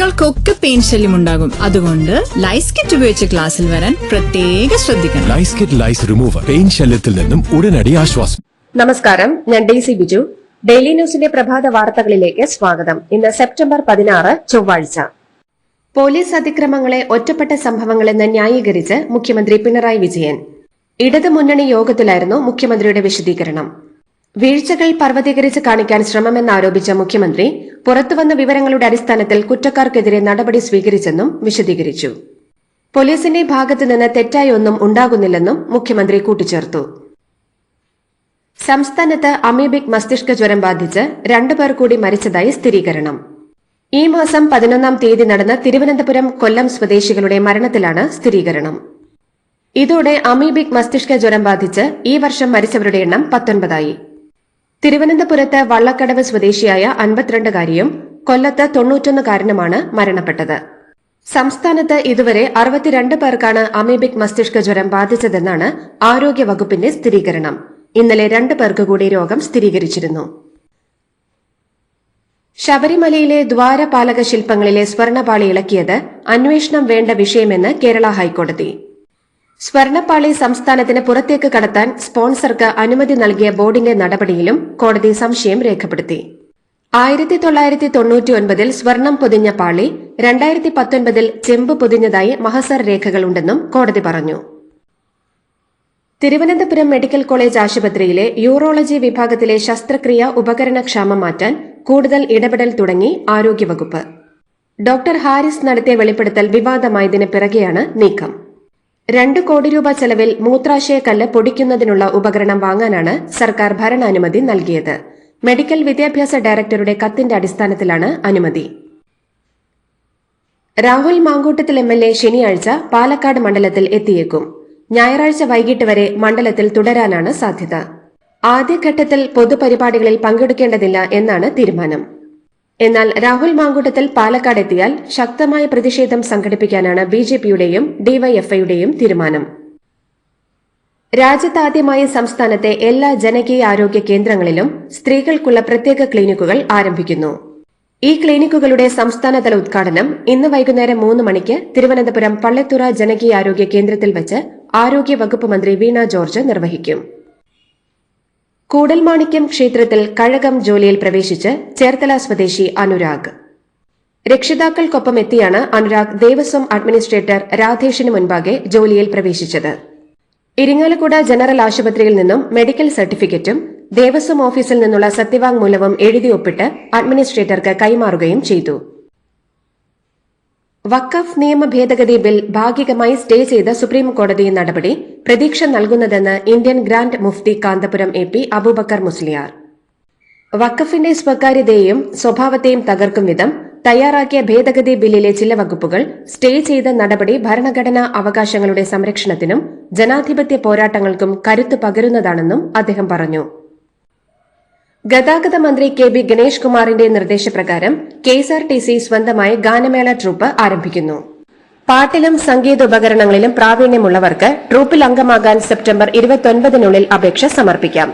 കുട്ടികൾക്കൊക്കെ പെയിൻ ശല്യം ഉണ്ടാകും. അതുകൊണ്ട് ലൈസ് കിറ്റ് ഉപയോഗിച്ച് ക്ലാസ്സിൽ വരാൻ പ്രത്യേക ശ്രദ്ധിക്കണം. ലൈസ് കിറ്റ് ലൈസ് റിമൂവർ പെയിൻ ശല്യത്തിൽ നിന്നും ഉടനടി ആശ്വാസം. നമസ്കാരം ഞാൻ ഡെയ്സി ബിജു. ഡെയിലി ന്യൂസിന്റെ പ്രഭാത വാർത്തകളിലേക്ക് സ്വാഗതം. ഇന്ന് സെപ്റ്റംബർ പതിനാറ് ചൊവ്വാഴ്ച. പോലീസ് അതിക്രമങ്ങളെ ഒറ്റപ്പെട്ട സംഭവങ്ങളെന്ന് ന്യായീകരിച്ച് മുഖ്യമന്ത്രി പിണറായി വിജയൻ. ഇടതു മുന്നണി യോഗത്തിലായിരുന്നു മുഖ്യമന്ത്രിയുടെ വിശദീകരണം. വീഴ്ചകൾ പർവതീകരിച്ച് കാണിക്കാൻ ശ്രമമെന്നാരോപിച്ച മുഖ്യമന്ത്രി പുറത്തുവന്ന വിവരങ്ങളുടെ അടിസ്ഥാനത്തിൽ കുറ്റക്കാർക്കെതിരെ നടപടി സ്വീകരിച്ചെന്നും വിശദീകരിച്ചു. പോലീസിന്റെ ഭാഗത്തുനിന്ന് തെറ്റായി ഒന്നും ഉണ്ടാകുന്നില്ലെന്നും മുഖ്യമന്ത്രി കൂട്ടിച്ചേർത്തു. സംസ്ഥാനത്ത് അമീബിക് മസ്തിഷ്ക ജ്വരം ബാധിച്ച് രണ്ടുപേർ കൂടി മരിച്ചതായി സ്ഥിരീകരണം. ഈ മാസം പതിനൊന്നാം തീയതി നടന്ന തിരുവനന്തപുരം കൊല്ലം സ്വദേശികളുടെ മരണത്തിലാണ് സ്ഥിരീകരണം. ഇതോടെ അമീബിക് മസ്തിഷ്ക ജ്വരം ബാധിച്ച് ഈ വർഷം മരിച്ചവരുടെ എണ്ണം പത്തൊൻപതായി. തിരുവനന്തപുരത്ത് വള്ളക്കടവ് സ്വദേശിയായ അൻപത്തിരണ്ടുകാരിയും കൊല്ലത്ത് തൊണ്ണൂറ്റൊന്നുകാരനുമാണ് മരണപ്പെട്ടത്. സംസ്ഥാനത്ത് ഇതുവരെ അറുപത്തിരണ്ട് പേർക്കാണ് അമീബിക് മസ്തിഷ്ക ജ്വരം ബാധിച്ചതെന്നാണ് ആരോഗ്യവകുപ്പിന്റെ സ്ഥിരീകരണം. ഇന്നലെ രണ്ട് പേർക്ക് കൂടി രോഗം സ്ഥിരീകരിച്ചിരുന്നു. ശബരിമലയിലെ ദ്വാരപാലക ശില്പങ്ങളിലെ സ്വർണപാളി ഇളക്കിയത് അന്വേഷണം വേണ്ട വിഷയമെന്ന് കേരള ഹൈക്കോടതി. സ്വർണപ്പാളി സംസ്ഥാനത്തിന് പുറത്തേക്ക് കടത്താൻ സ്പോൺസർക്ക് അനുമതി നൽകിയ ബോർഡിന്റെ നടപടിയിലും കോടതി സംശയം രേഖപ്പെടുത്തി. ആയിരത്തി തൊള്ളായിരത്തി തൊണ്ണൂറ്റി ഒൻപതിൽ സ്വർണം പൊതിഞ്ഞ പാളി രണ്ടായിരത്തി പത്തൊൻപതിൽ ചെമ്പ് പൊതിഞ്ഞതായി മഹസർ രേഖകളുണ്ടെന്നും കോടതി പറഞ്ഞു. തിരുവനന്തപുരം മെഡിക്കൽ കോളേജ് ആശുപത്രിയിലെ യൂറോളജി വിഭാഗത്തിലെ ശസ്ത്രക്രിയ ഉപകരണക്ഷാമം മാറ്റാൻ കൂടുതൽ ഇടപെടൽ തുടങ്ങി ആരോഗ്യവകുപ്പ്. ഡോക്ടർ ഹാരിസ് നടത്തിയ വെളിപ്പെടുത്തൽ വിവാദമായതിന് പിറകെയാണ് നീക്കം. രണ്ട് കോടി രൂപ ചെലവിൽ മൂത്രാശയക്കല്ല് പൊടിക്കുന്നതിനുള്ള ഉപകരണം വാങ്ങാനാണ് സർക്കാർ ഭരണാനുമതി നൽകിയത്. മെഡിക്കൽ വിദ്യാഭ്യാസ ഡയറക്ടറുടെ കത്തിന്റെ അടിസ്ഥാനത്തിലാണ് അനുമതി. Rahul Mamkootathil M L A ശനിയാഴ്ച പാലക്കാട് മണ്ഡലത്തിൽ എത്തിയേക്കും. ഞായറാഴ്ച വൈകിട്ട് വരെ മണ്ഡലത്തിൽ തുടരാനാണ് സാധ്യത. ആദ്യഘട്ടത്തിൽ പൊതുപരിപാടികളിൽ പങ്കെടുക്കേണ്ടതില്ല എന്നാണ് തീരുമാനം. എന്നാൽ രാഹുൽ മാങ്കൂട്ടത്തിൽ പാലക്കാട് എത്തിയാൽ ശക്തമായ പ്രതിഷേധം സംഘടിപ്പിക്കാനാണ് ബി ജെ പിയുടെയും ഡിവൈഎഫ്ഐയുടെയും തീരുമാനം. രാജ്യത്താദ്യമായി സംസ്ഥാനത്തെ എല്ലാ ജനകീയ ആരോഗ്യ കേന്ദ്രങ്ങളിലും സ്ത്രീകൾക്കുള്ള പ്രത്യേക ക്ലിനിക്കുകൾ ആരംഭിക്കുന്നു. ഈ ക്ലിനിക്കുകളുടെ സംസ്ഥാനതല ഉദ്ഘാടനം ഇന്ന് വൈകുന്നേരം മൂന്ന് മണിക്ക് തിരുവനന്തപുരം പള്ളത്തുറ ജനകീയ ആരോഗ്യ കേന്ദ്രത്തിൽ വെച്ച് ആരോഗ്യ വകുപ്പ് മന്ത്രി വീണ ജോർജ് നിർവഹിക്കും. കൂടൽമാണിക്യം ക്ഷേത്രത്തിൽ കഴകം ജോലിയിൽ പ്രവേശിച്ച് ചേർത്തല സ്വദേശി അനുരാഗ്. രക്ഷിതാക്കൾക്കൊപ്പം എത്തിയാണ് അനുരാഗ് ദേവസ്വം അഡ്മിനിസ്ട്രേറ്റർ രാധേഷിന് മുൻപാകെ ജോലിയിൽ പ്രവേശിച്ചത്. ഇരിങ്ങാലക്കുട ജനറൽ ആശുപത്രിയിൽ നിന്നും മെഡിക്കൽ സർട്ടിഫിക്കറ്റും ദേവസ്വം ഓഫീസിൽ നിന്നുള്ള സത്യവാങ്മൂലവും എഴുതി ഒപ്പിട്ട് അഡ്മിനിസ്ട്രേറ്റർക്ക് കൈമാറുകയും ചെയ്തു. വഖഫ് നിയമ ഭേദഗതി ബിൽ ഭാഗികമായി സ്റ്റേ ചെയ്ത സുപ്രീം കോടതി നടപടി പ്രതീക്ഷ നൽകുന്നതെന്ന് Indian grand Mufti Kanthapuram A P Abubakar Musliyar. വഖഫിന്റെ സ്വകാര്യതയെയും സ്വഭാവത്തെയും തകർക്കും വിധം തയ്യാറാക്കിയ ഭേദഗതി ബില്ലിലെ ചില വകുപ്പുകൾ സ്റ്റേ ചെയ്ത നടപടി ഭരണഘടനാ അവകാശങ്ങളുടെ സംരക്ഷണത്തിനും ജനാധിപത്യ പോരാട്ടങ്ങൾക്കും കരുത്തു പകരുന്നതാണെന്നും അദ്ദേഹം പറഞ്ഞു. ഗതാഗത മന്ത്രി കെ ബി ഗണേഷ് കുമാറിന്റെ നിർദ്ദേശപ്രകാരം കെഎസ്ആർടിസി സ്വന്തമായി ഗാനമേള ട്രൂപ്പ് ആരംഭിക്കുന്നു. പാട്ടിലും സംഗീതോപകരണങ്ങളിലും പ്രാവീണ്യമുള്ളവർക്ക് ട്രൂപ്പിൽ അംഗമാകാൻ സെപ്റ്റംബർ ഇരുപത്തൊൻപതിനുള്ളിൽ അപേക്ഷ സമർപ്പിക്കാം.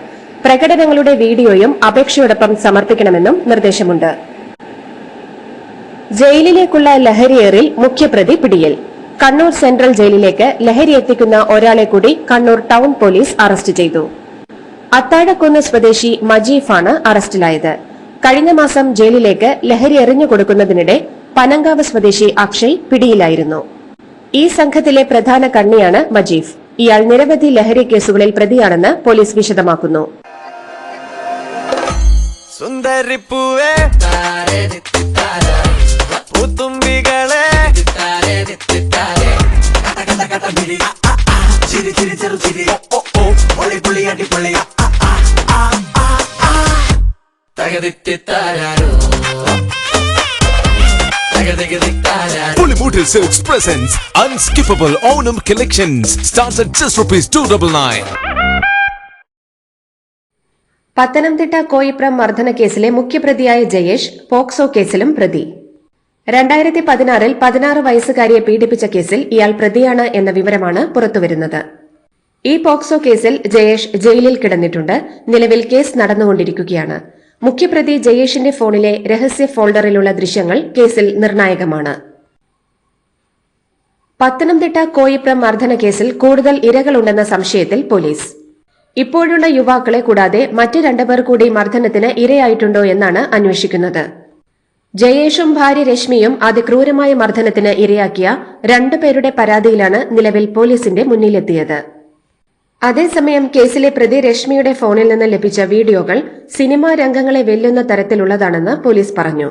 പ്രകടനങ്ങളുടെ വീഡിയോയും അപേക്ഷയോടൊപ്പം സമർപ്പിക്കണമെന്നും നിർദ്ദേശമുണ്ട്. ജയിലിലേക്കുള്ള ലഹരിയേറിൽ മുഖ്യപ്രതി പിടിയിൽ. കണ്ണൂർ സെൻട്രൽ ജയിലിലേക്ക് ലഹരി എത്തിക്കുന്ന ഒരാളെ കൂടി കണ്ണൂർ ടൌൺ പോലീസ് അറസ്റ്റ് ചെയ്തു. അത്താഴക്കുന്ന് സ്വദേശി മജീഫാണ് അറസ്റ്റിലായത്. കഴിഞ്ഞ മാസം ജയിലിലേക്ക് ലഹരി എറിഞ്ഞു കൊടുക്കുന്നതിനിടെ പനങ്കാവ് സ്വദേശി അക്ഷയ് പിടിയിലായിരുന്നു. ഈ സംഘത്തിലെ പ്രധാന കണ്ണിയാണ് മജീഫ്. ഇയാൾ നിരവധി ലഹരി കേസുകളിൽ പ്രതിയാണെന്ന് പോലീസ് വിശദമാക്കുന്നു. സുന്ദരിപ്പൂവേ പൂത്തുമ്പികളെ ചിരി ചിരി ചെറു ചിരി ഓ ഓ പൊളി പൊളി അടിപൊളി തകതിത്താരോ Pulimutil Silks presents Unskippable Onam Collections. Starts at just rupees 299. Pathanamthitta Koipram മർദ്ദന കേസിലെ മുഖ്യപ്രതിയായ ജയേഷ് പോക്സോ കേസിലും പ്രതി. രണ്ടായിരത്തി പതിനാറിൽ പതിനാറ് വയസ്സുകാരിയെ പീഡിപ്പിച്ച കേസിൽ ഇയാൾ പ്രതിയാണ് എന്ന വിവരമാണ് പുറത്തുവരുന്നത്. ഈ പോക്സോ കേസിൽ ജയേഷ് ജയിലിൽ കിടന്നിട്ടുണ്ട്. നിലവിൽ കേസ് നടന്നുകൊണ്ടിരിക്കുകയാണ്. മുഖ്യപ്രതി ജയേഷിന്റെ ഫോണിലെ രഹസ്യ ഫോൾഡറിലുള്ള ദൃശ്യങ്ങൾ കേസിൽ നിർണായകമാണ്. പത്തനംതിട്ട കോയിപ്രം മർദ്ദന കേസിൽ കൂടുതൽ ഇരകളുണ്ടെന്ന സംശയത്തിൽ പോലീസ്. ഇപ്പോഴുള്ള യുവാക്കളെ കൂടാതെ മറ്റ് രണ്ടുപേർ കൂടി മർദ്ദനത്തിന് ഇരയായിട്ടുണ്ടോ എന്നാണ് അന്വേഷിക്കുന്നത്. ജയേഷും ഭാര്യ രശ്മിയും അതിക്രൂരമായ മർദ്ദനത്തിന് ഇരയാക്കിയ രണ്ടുപേരുടെ പരാതിയിലാണ് നിലവിൽ പോലീസിന്റെ മുന്നിലെത്തിയത്. അതേസമയം കേസിലെ പ്രതി രശ്മിയുടെ ഫോണിൽ നിന്ന് ലഭിച്ച വീഡിയോകൾ സിനിമാ രംഗങ്ങളെ വെല്ലുന്ന തരത്തിലുള്ളതാണെന്ന് പോലീസ് പറഞ്ഞു.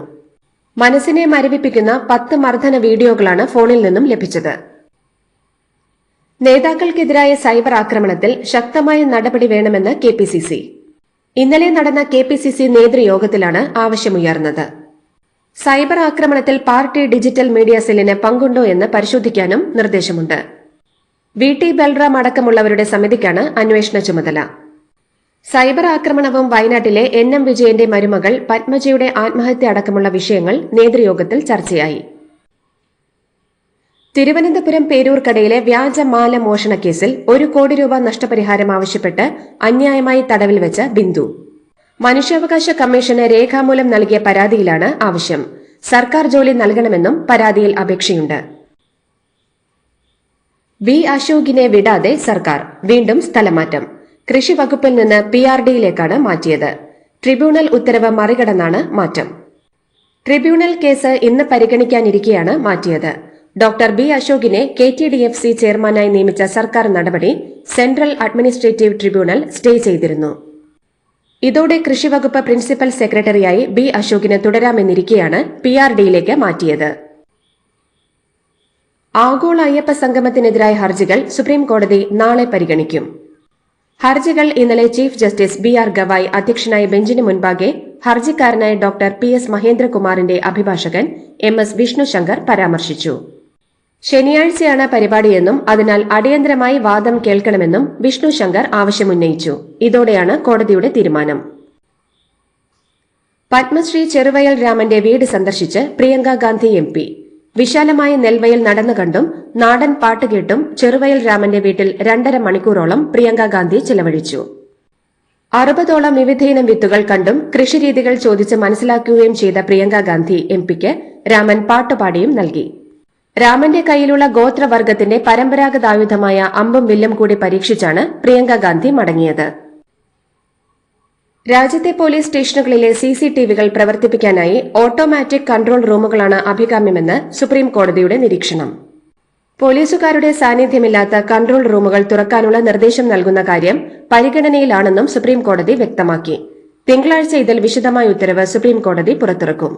മനസ്സിനെ മരവിപ്പിക്കുന്ന പത്ത് മർദ്ദന വീഡിയോകളാണ് ഫോണിൽ നിന്നും ലഭിച്ചത്. നേതാക്കൾക്കെതിരായ സൈബർ ആക്രമണത്തിൽ ശക്തമായ നടപടി വേണമെന്ന് കെ പി സി സി. ഇന്നലെ നടന്ന കെ പി സി സി നേതൃയോഗത്തിലാണ് ആവശ്യമുയർന്നത്. സൈബർ ആക്രമണത്തിൽ പാർട്ടി ഡിജിറ്റൽ മീഡിയ സെല്ലിന് പങ്കുണ്ടോ എന്ന് പരിശോധിക്കാനും നിർദ്ദേശമുണ്ട്. വി ടി ബൽറാം അടക്കമുള്ളവരുടെ സമിതിക്കാണ് അന്വേഷണ ചുമതല. സൈബർ ആക്രമണവും വയനാട്ടിലെ എൻ എം വിജയന്റെ മരുമകൾ പത്മജയുടെ ആത്മഹത്യ അടക്കമുള്ള വിഷയങ്ങൾ നേതൃയോഗത്തിൽ ചർച്ചയായി. തിരുവനന്തപുരം പേരൂർക്കടയിലെ വ്യാജ മാല മോഷണ കേസിൽ ഒരു കോടി രൂപ നഷ്ടപരിഹാരം ആവശ്യപ്പെട്ട് അന്യായമായി തടവിൽ വെച്ച ബിന്ദു. മനുഷ്യാവകാശ കമ്മീഷന് രേഖാമൂലം നൽകിയ പരാതിയിലാണ് ആവശ്യം. സർക്കാർ ജോലി നൽകണമെന്നും പരാതിയിൽ അപേക്ഷയുണ്ട്. വി അശോകിനെ വിടാതെ സർക്കാർ വീണ്ടും സ്ഥലമാറ്റം. കൃഷി വകുപ്പിൽ നിന്ന് പി ആർ ഡിയിലേക്കാണ് മാറ്റിയത്. ട്രിബ്യൂണൽ ഉത്തരവ് മറികടന്നാണ് മാറ്റം. ട്രിബ്യൂണൽ കേസ് ഇന്ന് പരിഗണിക്കാനിരിക്കെയാണ് മാറ്റിയത്. Doctor B അശോകിനെ K T D F C ചെയർമാനായി നിയമിച്ച സർക്കാർ നടപടി സെൻട്രൽ അഡ്മിനിസ്ട്രേറ്റീവ് ട്രിബ്യൂണൽ സ്റ്റേ ചെയ്തിരുന്നു. ഇതോടെ കൃഷിവകുപ്പ് പ്രിൻസിപ്പൽ സെക്രട്ടറിയായി ബി അശോകിന് തുടരാമെന്നിരിക്കെയാണ് പി ആർ ഡിയിലേക്ക് മാറ്റിയത്. ആഗോള അയ്യപ്പ സംഗമത്തിനെതിരായ ഹർജികൾ സുപ്രീം കോടതി നാളെ പരിഗണിക്കും. ഹർജികൾ ഇന്നലെ chief justice B R Gavai അധ്യക്ഷനായ ബെഞ്ചിന് മുൻപാകെ ഹർജിക്കാരനായ ഡോക്ടർ പി എസ് മഹേന്ദ്രകുമാറിന്റെ അഭിഭാഷകൻ എം എസ് വിഷ്ണുശങ്കർ പരാമർശിച്ചു. ശനിയാഴ്ചയാണ് പരിപാടിയെന്നും അതിനാൽ അടിയന്തരമായി വാദം കേൾക്കണമെന്നും വിഷ്ണുശങ്കർ ആവശ്യമുന്നയിച്ചു. ഇതോടെയാണ് കോടതിയുടെ തീരുമാനം. പത്മശ്രീ ചെറുവയൽ രാമന്റെ വീട് സന്ദർശിച്ച് പ്രിയങ്ക ഗാന്ധി എം വിശാലമായ നെൽവയൽ നടന്നു കണ്ടും നാടൻ പാട്ട് കേട്ടും ചെറുവയൽ രാമന്റെ വീട്ടിൽ രണ്ടര മണിക്കൂറോളം പ്രിയങ്ക ഗാന്ധി ചെലവഴിച്ചു. അറുപതോളം വിവിധയിനം വിത്തുകൾ കണ്ടും കൃഷിരീതികൾ ചോദിച്ച് മനസ്സിലാക്കുകയും ചെയ്ത പ്രിയങ്ക ഗാന്ധി എം പിക്ക് രാമൻ പാട്ടുപാടിയും നൽകി. രാമന്റെ കയ്യിലുള്ള ഗോത്രവർഗത്തിന്റെ പരമ്പരാഗതായുധമായ അമ്പും വില്ലും കൂടി പരീക്ഷിച്ചാണ് പ്രിയങ്ക ഗാന്ധി മടങ്ങിയത്. രാജ്യത്തെ പോലീസ് സ്റ്റേഷനുകളിലെ സി സി ടി വികൾ പ്രവർത്തിപ്പിക്കാനായി ഓട്ടോമാറ്റിക് കൺട്രോൾ റൂമുകളാണ് അഭികാമ്യമെന്ന് സുപ്രീം കോടതിയുടെ നിരീക്ഷണം. പോലീസുകാരുടെ സാന്നിധ്യമില്ലാത്ത കൺട്രോൾ റൂമുകൾ തുറക്കാനുള്ള നിർദ്ദേശം നൽകുന്ന കാര്യം പരിഗണനയിലാണെന്നും സുപ്രീം കോടതി വ്യക്തമാക്കി. തിങ്കളാഴ്ച ഇതിൽ വിശദമായ ഉത്തരവ് സുപ്രീം കോടതി പുറത്തിറക്കും.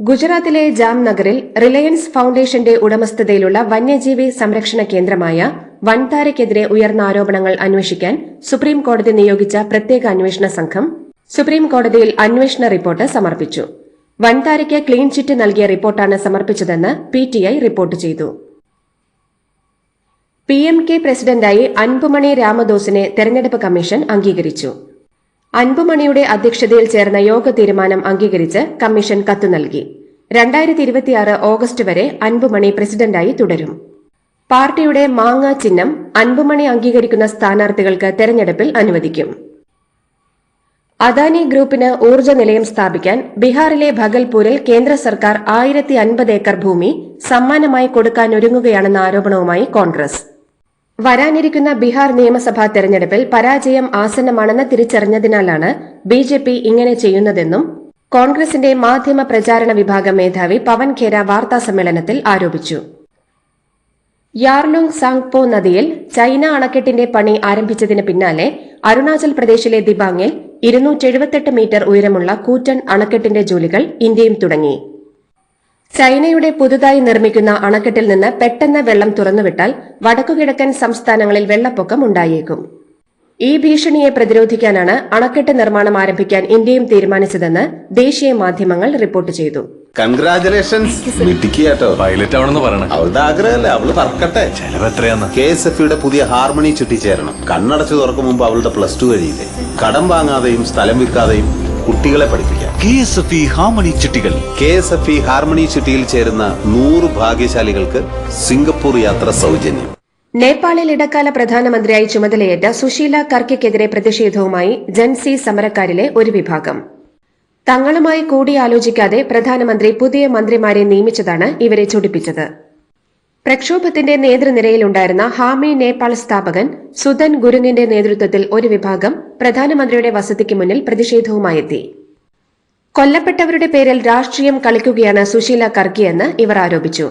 ഗുജറാത്തിലെ ജാംനഗറിൽ റിലയൻസ് ഫൌണ്ടേഷന്റെ ഉടമസ്ഥതയിലുള്ള വന്യജീവി സംരക്ഷണ കേന്ദ്രമായ വൻതാരയ്ക്കെതിരെ ഉയർന്ന ആരോപണങ്ങൾ അന്വേഷിക്കാൻ സുപ്രീം കോടതി നിയോഗിച്ച പ്രത്യേക അന്വേഷണ സംഘം സുപ്രീം കോടതിയിൽ അന്വേഷണ റിപ്പോർട്ട് സമർപ്പിച്ചു. വൻതാരയ്ക്ക് ക്ലീൻ ചിറ്റ് നൽകിയ റിപ്പോർട്ടാണ് സമർപ്പിച്ചതെന്ന് പിടിഐ റിപ്പോർട്ട് ചെയ്തു. പി എം കെ പ്രസിഡന്റായി അൻപുമണി രാമദോസിനെ തെരഞ്ഞെടുപ്പ് കമ്മീഷൻ അംഗീകരിച്ചു. അൻപുമണിയുടെ അധ്യക്ഷതയിൽ ചേർന്ന യോഗ തീരുമാനം അംഗീകരിച്ച് കമ്മീഷൻ കത്ത് നൽകി. രണ്ടായിരത്തി ഇരുപത്തിയാറ് ഓഗസ്റ്റ് വരെ അൻപുമണി പ്രസിഡന്റായി തുടരും. പാർട്ടിയുടെ മാങ്ങ ചിഹ്നം അൻപുമണി അംഗീകരിക്കുന്ന സ്ഥാനാർത്ഥികൾക്ക് തെരഞ്ഞെടുപ്പിൽ അനുവദിക്കും. അദാനി ഗ്രൂപ്പിന് ഊർജ നിലയം സ്ഥാപിക്കാൻ ബീഹാറിലെ ഭഗൽപൂരിൽ കേന്ദ്ര സർക്കാർ ആയിരത്തി അൻപത് ഏക്കർ ഭൂമി സമ്മാനമായി കൊടുക്കാനൊരുങ്ങുകയാണെന്ന ആരോപണവുമായി കോൺഗ്രസ്. വരാനിരിക്കുന്ന ബീഹാർ നിയമസഭാ തെരഞ്ഞെടുപ്പിൽ പരാജയം ആസന്നമാണെന്ന് തിരിച്ചറിഞ്ഞതിനാലാണ് ബി ജെ പി ഇങ്ങനെ ചെയ്യുന്നതെന്നും കോൺഗ്രസിന്റെ മാധ്യമ പ്രചാരണ വിഭാഗം മേധാവി പവൻ ഖേര വാർത്താസമ്മേളനത്തിൽ ആരോപിച്ചു. യാർലുങ് സാങ്പോ നദിയിൽ ചൈന അണക്കെട്ടിന്റെ പണി ആരംഭിച്ചതിന് പിന്നാലെ അരുണാചൽ പ്രദേശിലെ ദിബാങ്ങിൽ ഇരുന്നൂറ്റെഴുപത്തെട്ട് മീറ്റർ ഉയരമുള്ള കൂറ്റൻ അണക്കെട്ടിന്റെ ജോലികൾ ഇന്ത്യയും തുടങ്ങി. ചൈനയുടെ പുതുതായി നിർമ്മിക്കുന്ന അണക്കെട്ടിൽ നിന്ന് പെട്ടെന്ന് വെള്ളം തുറന്നുവിട്ടാൽ വടക്കുകിഴക്കൻ സംസ്ഥാനങ്ങളിൽ വെള്ളപ്പൊക്കം ഉണ്ടായേക്കും. ഈ ഭീഷണിയെ പ്രതിരോധിക്കാനാണ് അണക്കെട്ട് നിർമ്മാണം ആരംഭിക്കാൻ ഇന്ത്യയും തീരുമാനിച്ചതെന്ന് ദേശീയ മാധ്യമങ്ങൾ റിപ്പോർട്ട് ചെയ്തു. കൺഗ്രാചുലേഷൻസ് മിടുക്കിയാട്ടോ. പൈലറ്റ് ആവണമെന്ന് പറയണം. അവളുടെ ആഗ്രഹമല്ലേ? അവൾ പറക്കട്ടെ. ചെലവ് എത്രയാന്ന്? കെ എസ് എഫ് യുടെ പുതിയ ഹാർമണി ചുറ്റി ചേരണം കണ്ണടച്ചു തുറക്കും മുമ്പ് അവളുടെ പ്ലസ് ടു കഴിയില്ലേ? കടം വാങ്ങാതെയും സ്ഥലം വിൽക്കാതെയും കുട്ടികളെ പഠിപ്പിക്കാം. K S F E harmony ചിട്ടികൾ. K S F E harmony ചിട്ടിയിൽ ചേരുന്ന നൂറ് ഭാഗ്യശാലികൾക്ക് സിംഗപ്പൂർ യാത്ര സൗജന്യം. നേപ്പാളിൽ ഇടക്കാല പ്രധാനമന്ത്രിയായി ചുമതലയേറ്റ സുശീല കർക്കെതിരെ പ്രതിഷേധവുമായി ജൻസി സമരക്കാരിലെ ഒരു വിഭാഗം. തങ്ങളുമായി കൂടിയാലോചിക്കാതെ പ്രധാനമന്ത്രി പുതിയ മന്ത്രിമാരെ നിയമിച്ചതാണ് ഇവരെ ചൊടിപ്പിച്ചത്. പ്രക്ഷോഭത്തിന്റെ നേതൃനിരയിലുണ്ടായിരുന്ന ഹാമി നേപ്പാൾ സ്ഥാപകൻ സുധൻ ഗുരുങ്ങിന്റെ നേതൃത്വത്തിൽ ഒരു വിഭാഗം പ്രധാനമന്ത്രിയുടെ വസതിക്ക് മുന്നിൽ പ്രതിഷേധവുമായി എത്തി കൊല്ലപ്പെട്ടവരുടെ പേരിൽ രാഷ്ട്രീയം കളിക്കുകയാണ് സുശീല കർക്കിയെന്ന് ഇവർ ആരോപിച്ചു.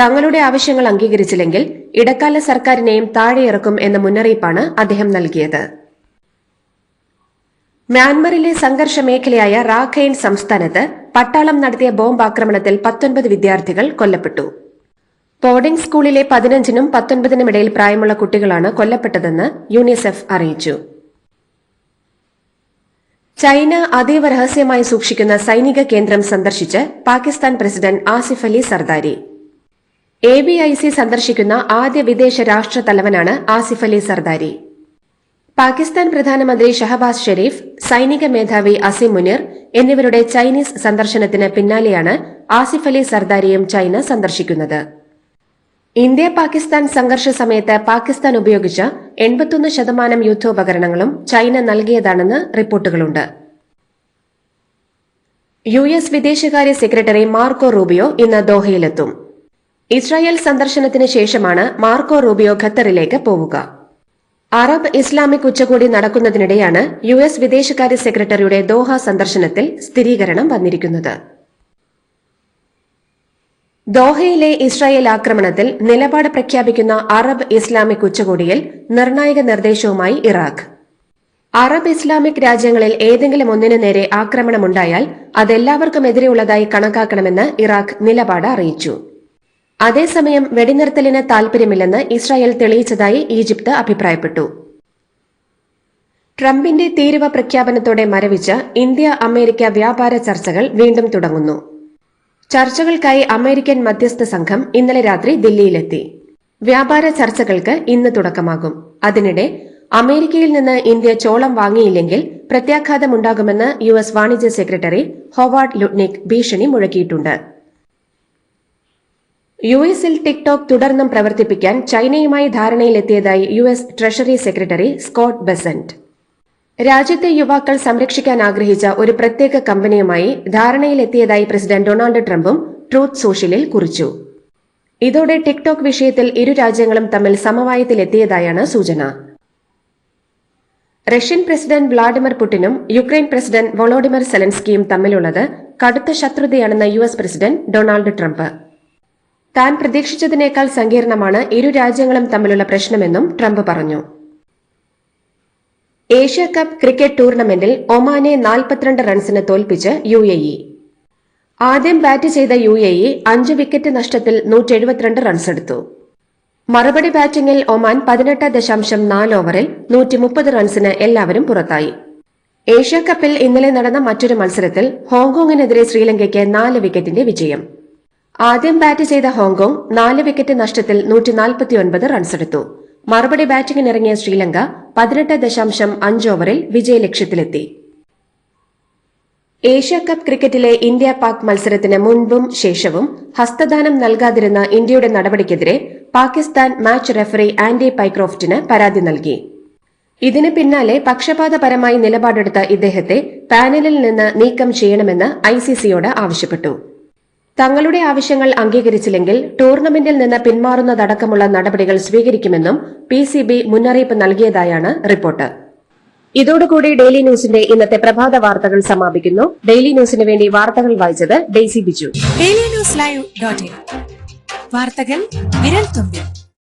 തങ്ങളുടെ ആവശ്യങ്ങൾ അംഗീകരിച്ചില്ലെങ്കിൽ ഇടക്കാല സർക്കാരിനെയും താഴെയിറക്കും എന്ന മുന്നറിയിപ്പാണ് അദ്ദേഹം നൽകിയത്. മ്യാൻമറിലെ സംഘർഷ മേഖലയായ റാഖൈൻ സംസ്ഥാനത്ത് പട്ടാളം നടത്തിയ ബോംബാക്രമണത്തിൽ പത്തൊൻപത് വിദ്യാർത്ഥികൾ കൊല്ലപ്പെട്ടു. ബോർഡിംഗ് സ്കൂളിലെ പതിനഞ്ചിനും പത്തൊൻപതിനും ഇടയിൽ പ്രായമുള്ള കുട്ടികളാണ് കൊല്ലപ്പെട്ടതെന്ന് യുനിസെഫ് അറിയിച്ചു. ചൈന അതീവ രഹസ്യമായി സൂക്ഷിക്കുന്ന സൈനിക കേന്ദ്രം സന്ദർശിച്ച് Pakistan president Asif Ali Zardari. A B I C സന്ദർശിക്കുന്ന ആദ്യ വിദേശ രാഷ്ട്ര തലവനാണ് ആസിഫ് അലി സർദാരി. പാകിസ്ഥാൻ പ്രധാനമന്ത്രി ഷഹബാസ് ഷെരീഫ് സൈനിക മേധാവി അസിം മുനിർ എന്നിവരുടെ ചൈനീസ് സന്ദർശനത്തിന് പിന്നാലെയാണ് ആസിഫ് അലി സർദാരിയും ചൈന സന്ദർശിക്കുന്നത്. ഇന്ത്യ പാകിസ്ഥാൻ സംഘർഷ സമയത്ത് പാകിസ്ഥാൻ ഉപയോഗിച്ച എൺപത്തൊന്ന് ശതമാനം യുദ്ധോപകരണങ്ങളും ചൈന നൽകിയതാണെന്ന് റിപ്പോർട്ടുകളുണ്ട്. യു എസ് വിദേശകാര്യ സെക്രട്ടറി മാർക്കോ റൂബിയോ ഇന്ന് ദോഹയിലെത്തും. ഇസ്രായേൽ സന്ദർശനത്തിന് ശേഷമാണ് മാർക്കോ റൂബിയോ ഖത്തറിലേക്ക് പോവുക. അറബ് ഇസ്ലാമിക് ഉച്ചകോടി നടക്കുന്നതിനിടെയാണ് യു എസ് വിദേശകാര്യ സെക്രട്ടറിയുടെ ദോഹ സന്ദർശനത്തിൽ സ്ഥിരീകരണം വന്നിരിക്കുന്നത്. ദോഹയിലെ ഇസ്രായേൽ ആക്രമണത്തിൽ നിലപാട് പ്രഖ്യാപിക്കുന്ന അറബ് ഇസ്ലാമിക് ഉച്ചകോടിയിൽ നിർണായക നിർദ്ദേശവുമായി ഇറാഖ്. അറബ് ഇസ്ലാമിക് രാജ്യങ്ങളിൽ ഏതെങ്കിലും ഒന്നിനു നേരെ ആക്രമണമുണ്ടായാൽ അതെല്ലാവർക്കും എതിരെയുള്ളതായി കണക്കാക്കണമെന്ന് ഇറാഖ് നിലപാട് അറിയിച്ചു. അതേസമയം വെടിനിർത്തലിന് താൽപര്യമില്ലെന്ന് ഇസ്രായേൽ തെളിയിച്ചതായി ഈജിപ്ത് അഭിപ്രായപ്പെട്ടു. ട്രംപിന്റെ തീരുവ പ്രഖ്യാപനത്തോടെ മരവിച്ച ഇന്ത്യ അമേരിക്ക വ്യാപാര ചർച്ചകൾ വീണ്ടും തുടങ്ങുന്നു. ചർച്ചകൾക്കായി അമേരിക്കൻ മധ്യസ്ഥ സംഘം ഇന്നലെ രാത്രി ദില്ലിയിലെത്തി. വ്യാപാര ചർച്ചകൾക്ക് ഇന്ന് തുടക്കമാകും. അതിനിടെ അമേരിക്കയിൽ നിന്ന് ഇന്ത്യ ചോളം വാങ്ങിയില്ലെങ്കിൽ പ്രത്യാഘാതമുണ്ടാകുമെന്ന് യു എസ് വാണിജ്യ സെക്രട്ടറി ഹൊവാർഡ് ലുഡ്നിക് ഭീഷണി മുഴക്കിയിട്ടുണ്ട്. യു എസിൽ ടിക്ടോക്ക് തുടർന്നും പ്രവർത്തിപ്പിക്കാൻ ചൈനയുമായി ധാരണയിലെത്തിയതായി U S treasury secretary Scott Bessent. രാജ്യത്തെ യുവാക്കൾ സംരക്ഷിക്കാൻ ആഗ്രഹിച്ച ഒരു പ്രത്യേക കമ്പനിയുമായി ധാരണയിലെത്തിയതായി പ്രസിഡന്റ് ഡൊണാൾഡ് ട്രംപും ട്രൂത്ത് സോഷ്യലിൽ കുറിച്ചു. ഇതോടെ ടിക്ടോക്ക് വിഷയത്തിൽ ഇരു രാജ്യങ്ങളും തമ്മിൽ സമവായത്തിലെത്തിയതായാണ് സൂചന. റഷ്യൻ പ്രസിഡന്റ് വ്ളാഡിമിർ പുടിനും യുക്രൈൻ പ്രസിഡന്റ് വൊളോഡിമിർ സെലൻസ്കിയും തമ്മിലുള്ളത് കടുത്ത ശത്രുതയാണെന്ന് U S president Donald Trump. താൻ പ്രതീക്ഷിച്ചതിനേക്കാൾ സങ്കീർണമാണ് ഇരു രാജ്യങ്ങളും തമ്മിലുള്ള പ്രശ്നമെന്നും ട്രംപ് പറഞ്ഞു. ഏഷ്യ കപ്പ് ക്രിക്കറ്റ് ടൂർണമെന്റിൽ ഒമാനെ നാൽപ്പത്തിരണ്ട് റൺസിന് തോൽപ്പിച്ച് യു എ ഇ. ആദ്യം ബാറ്റ് ചെയ്ത യു എ ഇ അഞ്ച് വിക്കറ്റ് നഷ്ടത്തിൽ നൂറ്റെഴുപത്തിരണ്ട് റൺസെടുത്തു. മറുപടി ബാറ്റിംഗിൽ ഒമാൻ പതിനെട്ട് ദശാംശം നാല് ഓവറിൽ നൂറ്റി മുപ്പത് റൺസിന് എല്ലാവരും പുറത്തായി. ഏഷ്യ കപ്പിൽ ഇന്നലെ നടന്ന മറ്റൊരു മത്സരത്തിൽ ഹോങ്കോങ്ങിനെതിരെ ശ്രീലങ്കയ്ക്ക് നാല് വിക്കറ്റിന്റെ വിജയം. ആദ്യം ബാറ്റ് ചെയ്ത ഹോങ്കോങ് നാല് വിക്കറ്റ് നഷ്ടത്തിൽ നൂറ്റിനാൽപ്പത്തിയൊൻപത് റൺസെടുത്തു. മറുപടി ബാറ്റിംഗിനിറങ്ങിയ ശ്രീലങ്ക പതിനെട്ട് ദശാംശം അഞ്ച് ഓവറിൽ വിജയലക്ഷ്യത്തിലെത്തി. ഏഷ്യ കപ്പ് ക്രിക്കറ്റിലെ ഇന്ത്യ പാക് മത്സരത്തിന് മുൻപും ശേഷവും ഹസ്തദാനം നൽകാതിരുന്ന ഇന്ത്യയുടെ നടപടിക്കെതിരെ പാകിസ്ഥാൻ മാച്ച് റെഫറി ആന്റി പൈക്രോഫ്റ്റിന് പരാതി നൽകി. ഇതിന് പിന്നാലെ പക്ഷപാതപരമായി നിലപാടെടുത്ത ഇദ്ദേഹത്തെ പാനലിൽ നിന്ന് നീക്കം ചെയ്യണമെന്ന് ഐസിസിയോട് ആവശ്യപ്പെട്ടു. തങ്ങളുടെ ആവശ്യങ്ങൾ അംഗീകരിച്ചില്ലെങ്കിൽ ടൂർണമെന്റിൽ നിന്ന് പിന്മാറുന്നതടക്കമുള്ള നടപടികൾ സ്വീകരിക്കുമെന്നും പി സി ബി മുന്നറിയിപ്പ് നൽകിയതായാണ് റിപ്പോർട്ട്. ഇതോടുകൂടി ഡെയിലി ന്യൂസിന്റെ ഇന്നത്തെ പ്രഭാത വാർത്തകൾ സമാപിക്കുന്നു. ഡെയിലി ന്യൂസിന് വേണ്ടി വാർത്തകൾ വായിച്ചത് Daisy Biju. Daily news live വാർത്തകൾ വിരൽ തുമ്പിൽ.